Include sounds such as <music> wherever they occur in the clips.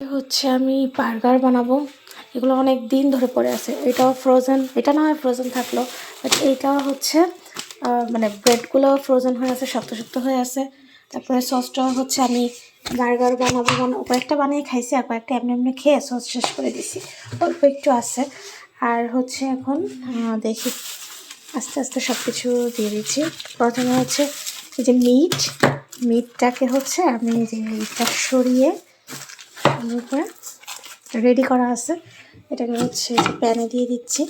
হচ্ছে আমি বার্গার বানাবো। এগুলো অনেক দিন ধরে পড়ে আছে। এটাও ফ্রোজেন এটা না হয় ফ্রোজেন থাকল বাট এইটা হচ্ছে মানে ব্রেডগুলো ফ্রোজেন হয়ে আছে, শক্ত শক্ত হয়ে আছে। তারপরে সসটা হচ্ছে আমি বার্গার বানাবো বানাবো। কয়েকটা বানিয়ে খাইছি আর কয়েকটা এমনি এমনি খেয়ে সস শেষ করে দিছি। অল্প একটু আছে। আর হচ্ছে এখন দেখি, আস্তে আস্তে সব কিছু দিয়ে দিচ্ছি। প্রথমে হচ্ছে এই যে মিট মিটটাকে হচ্ছে আমি যে মিটটা সরিয়ে সুন্দর করে রেডি করা আছে। এটাকে হচ্ছে প্যানে দিয়ে দিচ্ছি।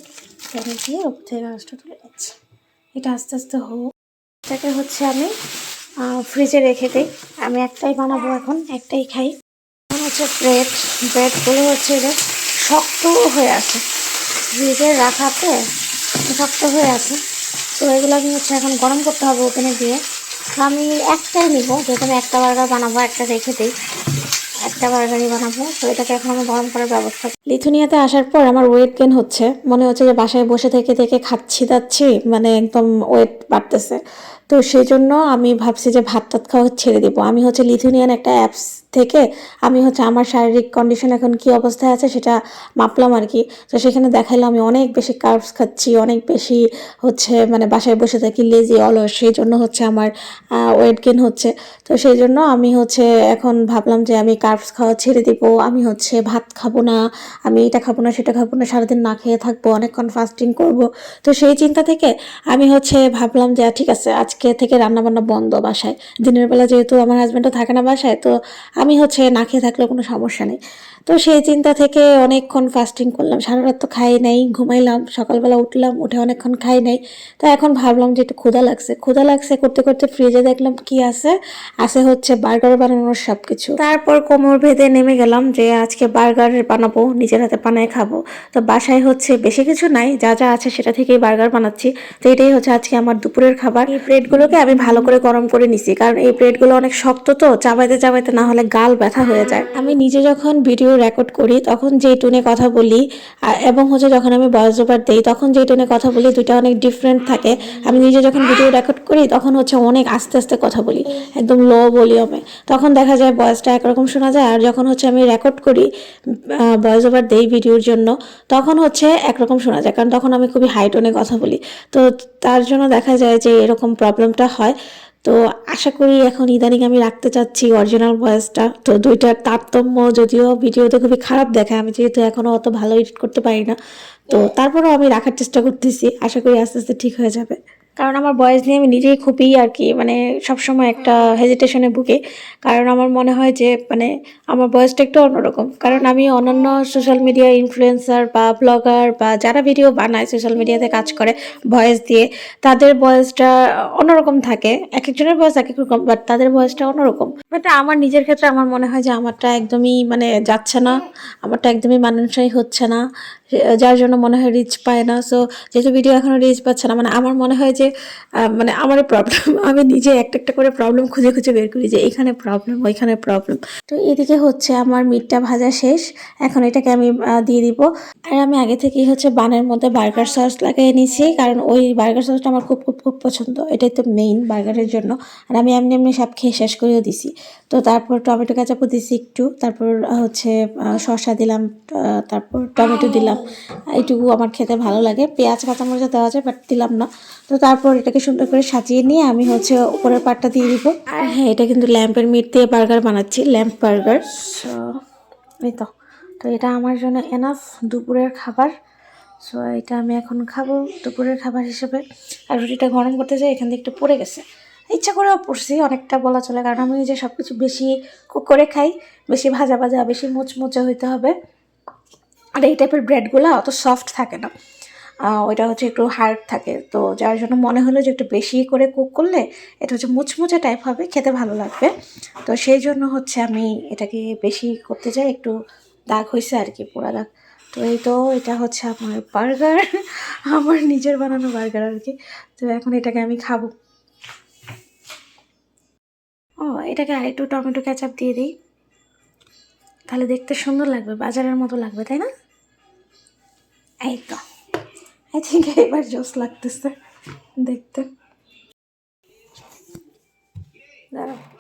প্যানে দিয়ে ওপর থেকে গাছটা তুলে নিচ্ছি। এটা আস্তে আস্তে হোক এটাকে হচ্ছে আমি ফ্রিজে রেখে দিই। আমি একটাই বানাবো এখন, একটাই খাই। হচ্ছে ব্রেড ব্রেডগুলো হচ্ছে যে শক্ত হয়ে আছে। ফ্রিজে রাখাতে শক্ত হয়ে আছে। তো এগুলো আমি হচ্ছে এখন গরম করতে হবে ওখানে দিয়ে। আমি একটাই নিব আমি একটা বার্গার বানাবো, একটা রেখে দিই। একটা বার্গারই বানাবো, তো এটাকে এখন আমি গরম করার ব্যবস্থা লিথুনিয়াতে আসার পর আমার ওয়েট গেন হচ্ছে। মনে হচ্ছে যে বাসায় বসে থেকে থেকে খাচ্ছি দাচ্ছি মানে একদম ওয়েট বাড়তেছে। তো সেই জন্য আমি ভাবছি যে ভাত টাত খাওয়া ছেড়ে দিব। আমি হচ্ছে লিথুনিয়ান একটা অ্যাপস থেকে আমি হচ্ছে আমার শারীরিক কন্ডিশন এখন কি অবস্থায় আছে সেটা মাপলাম আর কি তো সেখানে দেখাইলো আমি অনেক বেশি কার্বস খাচ্ছি, অনেক বেশি হচ্ছে মানে বাসায় বসে থাকি লেজি অলস সেই জন্য হচ্ছে আমার ওয়েট গেন হচ্ছে। তো সেই জন্য আমি হচ্ছে এখন ভাবলাম যে আমি কার্বস খাওয়া ছেড়ে দিব। আমি হচ্ছে ভাত খাব না, আমি এটা খাব না, সেটা খাব না, সারাদিন না খেয়ে থাকব, অনেকক্ষণ ফাস্টিং করব। তো সেই চিন্তা থেকে আমি হচ্ছে ভাবলাম যে ঠিক আছে, আজকে থেকে রান্নাবান্না বন্ধ বাসায়। দিনের বেলা যেহেতু আমার হাজব্যান্ডও থাকে না বাসায়, তো আমি হচ্ছে না খেয়ে থাকলেও কোনো সমস্যা নেই। তো সেই চিন্তা থেকে অনেকক্ষণ ফাস্টিং করলাম। সারা রাত তো খাই নাই, ঘুমাইলাম, সকালবেলা উঠলাম, উঠে অনেকক্ষণ খাই নাই। তো এখন ভাবলাম যে একটু ক্ষুধা লাগছে। ক্ষুধা লাগছে করতে করতে ফ্রিজে দেখলাম কি আছে? আছে হচ্ছে বার্গার বানানোর সব কিছু তারপর কোমর ভেদে নেমে গেলাম যে আজকে বার্গার বানাবো, নিজের হাতে বানায় খাব। তো বাসায় হচ্ছে বেশি কিছু নাই, যা যা আছে সেটা থেকেই বার্গার বানাচ্ছি। তো এটাই হচ্ছে আজকে আমার দুপুরের খাবার। এই ব্রেডগুলোকে আমি ভালো করে গরম করে নিছি। কারণ এই ব্রেডগুলো অনেক শক্ত তো, চাবাইতে চাবাইতে না হলে গাল ব্যথা হয়ে যায়। আমি নিজে যখন ভিডিও রেকর্ড করি, তখন যেই টোনে কথা বলি এবং হচ্ছে যখন আমি ভয়েস ওভার দিই, তখন যেই টোনে কথা বলি, দুইটা অনেক ডিফারেন্ট থাকে। আমি নিজে যখন ভিডিও রেকর্ড করি, তখন হচ্ছে অনেক আস্তে আস্তে কথা বলি, একদম লো ভলিউমে তখন দেখা যায় ভয়েসটা একরকম শোনা যায়, আর যখন হচ্ছে আমি রেকর্ড করি ভয়েস ওভার দেই ভিডিওর জন্য, তখন হচ্ছে একরকম শোনা যায়। কারণ তখন আমি খুবই হাই টোনে কথা বলি। তো তার জন্য দেখা যায় যে এরকম প্রবলেমটা হয়। তো আশা করি এখন ইদানিং আমি রাখতে চাচ্ছি অরিজিনাল ভয়েসটা তো দুইটার তারতম্য যদিও ভিডিওতে খুবই খারাপ দেখায় আমি যেহেতু এখনও অত ভালো এডিট করতে পারি না। তো তারপরেও আমি রাখার চেষ্টা করতেছি। আশা করি আস্তে আস্তে ঠিক হয়ে যাবে। কারণ আমার বয়স নিয়ে আমি নিজেই খুবই আর কি মানে সবসময় একটা হেজিটেশনে ভুগি। কারণ আমার মনে হয় যে মানে আমার বয়সটা একটু অন্যরকম। কারণ আমি অন্যান্য সোশ্যাল মিডিয়া ইনফ্লুয়েন্সার বা ব্লগার বা যারা ভিডিও বানায় সোশ্যাল মিডিয়াতে কাজ করে ভয়েস দিয়ে, তাদের বয়সটা অন্যরকম থাকে। এক একজনের বয়স এক এক রকম বাট তাদের বয়সটা অন্যরকম। বাট আমার নিজের ক্ষেত্রে আমার মনে হয় যে, আমারটা একদমই মানে যাচ্ছে না। আমারটা একদমই মানুষই হচ্ছে না। যার জন্য মনে হয় রিচ পায় না। সো যেহেতু ভিডিও এখনও রিচ পাচ্ছে না মানে আমার মনে হয় যে মানে আমার প্রবলেম <laughs> আমি নিজে একটা একটা করে প্রবলেম খুঁজে খুঁজে বের করি যে, এখানে প্রবলেম ওইখানে প্রবলেম তো এদিকে হচ্ছে আমার মিটটা ভাজা শেষ। এখন এটাকে আমি দিয়ে দিব। আর আমি আগে থেকেই হচ্ছে বানের মধ্যে বার্গার সস লাগিয়ে নিয়েছি, কারণ ওই বার্গার সসটা আমার খুব খুব খুব পছন্দ। এটাই তো মেইন বার্গারের জন্য। আর আমি এমনি এমনি সব খেয়ে শেষ করেও দিছি। তো তারপর টমেটো কাঁচাপো দিছি একটু। তারপর হচ্ছে শসা দিলাম তারপর টমেটো দিলাম। এইটুকু আমার খেতে ভালো লাগে। পেঁয়াজ কাঁচামরিচা দেওয়া যায় বাট দিলাম না। তো তারপর এটাকে সুন্দর করে সাজিয়ে নিয়ে আমি হচ্ছে উপরের পাটটা দিয়ে দিব। আর হ্যাঁ এটা কিন্তু ল্যাম্পের মিট দিয়ে বার্গার বানাচ্ছি, ল্যাম্প বার্গার। এই তো। তো এটা আমার জন্য এনাফ দুপুরের খাবার। সো এটা আমি এখন খাব দুপুরের খাবার হিসেবে। আর রুটিটা গরম করতে যাই, এখান থেকে একটু পড়ে গেছে। ইচ্ছা করেও পড়ছি, অনেকটা বলা চলে, কারণ আমি যে সব কিছু বেশি করে খাই, বেশি ভাজা ভাজা, বেশি মুচমুচে হইতে হবে। আর এই টাইপের ব্রেডগুলো অত সফট থাকে না। ওইটা হচ্ছে একটু হার্ড থাকে। তো যার জন্য মনে হলো যে একটু বেশি করে কুক করলে এটা হচ্ছে মুচমুচে টাইপ হবে, খেতে ভালো লাগবে। তো সেই জন্য হচ্ছে আমি এটাকে বেশি করতে যাই, একটু দাগ হয়েছে আর কি পোড়া দাগ। তো এই তো এটা হচ্ছে আমার বার্গার <laughs> আমার নিজের বানানো বার্গার আর কি। তো এখন এটাকে আমি খাব। ও, এটাকে আরেকটু টমেটো ক্যাচাপ দিয়ে দিই। তাহলে দেখতে সুন্দর লাগবে, বাজারের মতো লাগবে, তাই না? এই তো। আই থিঙ্ক এবার জোস লাগতেছে দেখতে। দাঁড়াও।